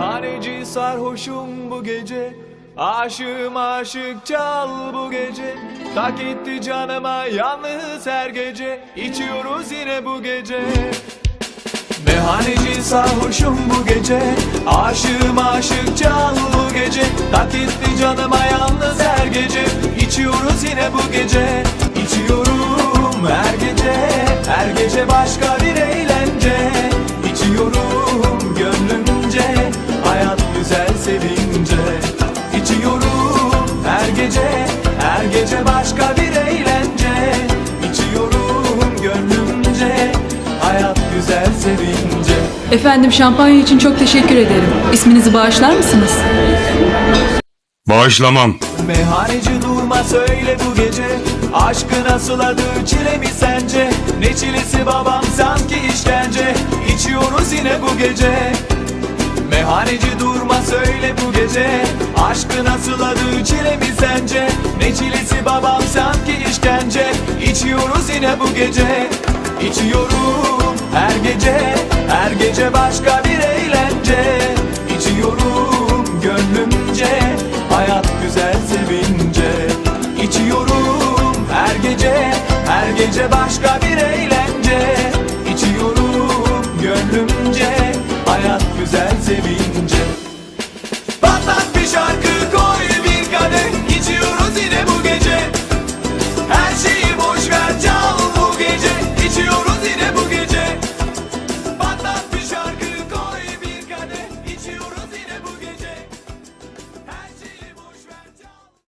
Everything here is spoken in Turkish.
Meyhaneci sarhoşum bu gece Aşığım aşık çal bu gece. Tak etti canıma yalnız her gece İçiyoruz yine bu gece. Meyhaneci sarhoşum bu gece Aşığım aşık çal bu gece. Tak etti canıma yalnız her gece İçiyoruz yine bu gece. İçiyorum her gece Her gece başka Efendim şampanya için çok teşekkür ederim. İsminizi bağışlar mısınız? Bağışlamam. Meyhaneci durma söyle bu gece. Aşkı nasıl adı çile mi sence? Ne çilesi babam sanki işkence. İçiyoruz yine bu gece. Meyhaneci durma söyle bu gece. Aşkı nasıl adı çile mi sence? Ne çilesi babam sanki işkence. İçiyoruz yine bu gece. İçiyorum her gece Her gece başka bir eğlence. İçiyorum gönlümce. Hayat güzel sevince. İçiyorum her gece Her gece başka bir eğlence